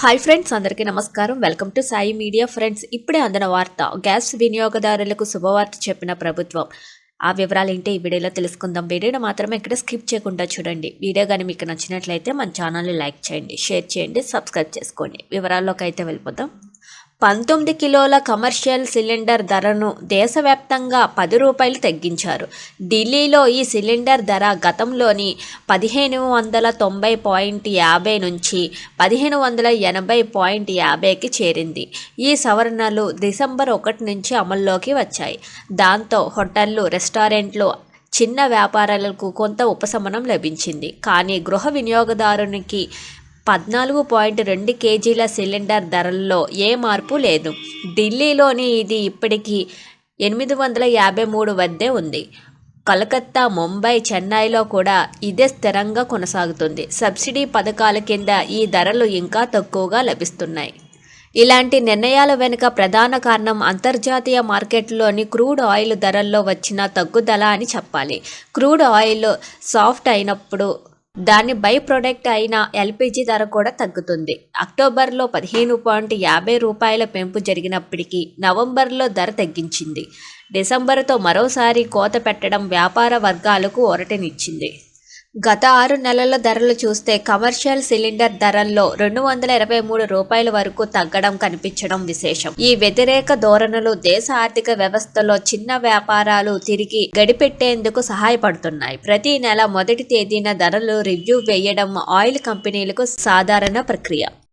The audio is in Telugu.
హాయ్ ఫ్రెండ్స్ అందరికీ నమస్కారం. Welcome to Sai media friends ఇప్పుడే అందిన వార్త గ్యాస్ వినియోగదారులకు శుభవార్త చెప్పిన ప్రభుత్వం. ఆ వివరాలు ఏంటి? ఈ వీడియోలో తెలుసుకుందాం. వీడియోని మాత్రమే ఇక్కడ స్కిప్ చేయకుండా చూడండి. వీడియో కానీ మీకు నచ్చినట్లయితే మన ఛానల్ని లైక్ చేయండి షేర్ చేయండి సబ్స్క్రైబ్ చేసుకోండి. వివరాల్లోకి అయితే వెళ్ళిపోతాం పంతొమ్మిది కిలోల కమర్షియల్ సిలిండర్ ధరను దేశవ్యాప్తంగా పది రూపాయలు తగ్గించారు. ఢిల్లీలో ఈ సిలిండర్ ధర గతంలోని పదిహేను వందల తొంభై పాయింట్ యాభై నుంచి పదిహేను వందల ఎనభై పాయింట్ యాభైకి చేరింది. ఈ సవరణలు డిసెంబర్ ఒకటి నుంచి అమల్లోకి వచ్చాయి. దాంతో హోటళ్ళు రెస్టారెంట్లు చిన్న వ్యాపారాలకు కొంత ఉపశమనం లభించింది. కానీ గృహ వినియోగదారునికి పద్నాలుగు పాయింట్ రెండు కేజీల సిలిండర్ ధరల్లో ఏ మార్పు లేదు. ఢిల్లీలోని ఇది ఇప్పటికీ ఎనిమిది వందల యాభై మూడు వద్దే ఉంది. కలకత్తా ముంబై చెన్నైలో కూడా ఇదే స్థిరంగా కొనసాగుతుంది. సబ్సిడీ పథకాల కింద ఈ ధరలు ఇంకా తక్కువగా లభిస్తున్నాయి. ఇలాంటి నిర్ణయాల వెనుక ప్రధాన కారణం అంతర్జాతీయ మార్కెట్లోని క్రూడ్ ఆయిల్ ధరల్లో వచ్చిన తగ్గుదల అని చెప్పాలి. క్రూడ్ ఆయిల్ సాఫ్ట్ అయినప్పుడు దాని బై ప్రొడక్ట్ అయిన ఎల్పిజి ధర కూడా తగ్గుతుంది. అక్టోబర్లో పదిహేను పాయింట్ యాభై రూపాయల పెంపు జరిగినప్పటికీ నవంబర్లో ధర తగ్గించింది. డిసెంబర్తో మరోసారి కోత పెట్టడం వ్యాపార వర్గాలకు ఒరటనిచ్చింది గత ఆరు నెలల ధరలు చూస్తే కమర్షియల్ సిలిండర్ ధరల్లో రెండు వందల ఇరవై మూడు రూపాయల వరకు తగ్గడం కనిపించడం విశేషం. ఈ వ్యతిరేక ధోరణులు దేశ ఆర్థిక వ్యవస్థలో చిన్న వ్యాపారాలు తిరిగి గడిపెట్టేందుకు సహాయపడుతున్నాయి. ప్రతి నెల మొదటి తేదీన ధరలు రివ్యూ వేయడం ఆయిల్ కంపెనీలకు సాధారణ ప్రక్రియ.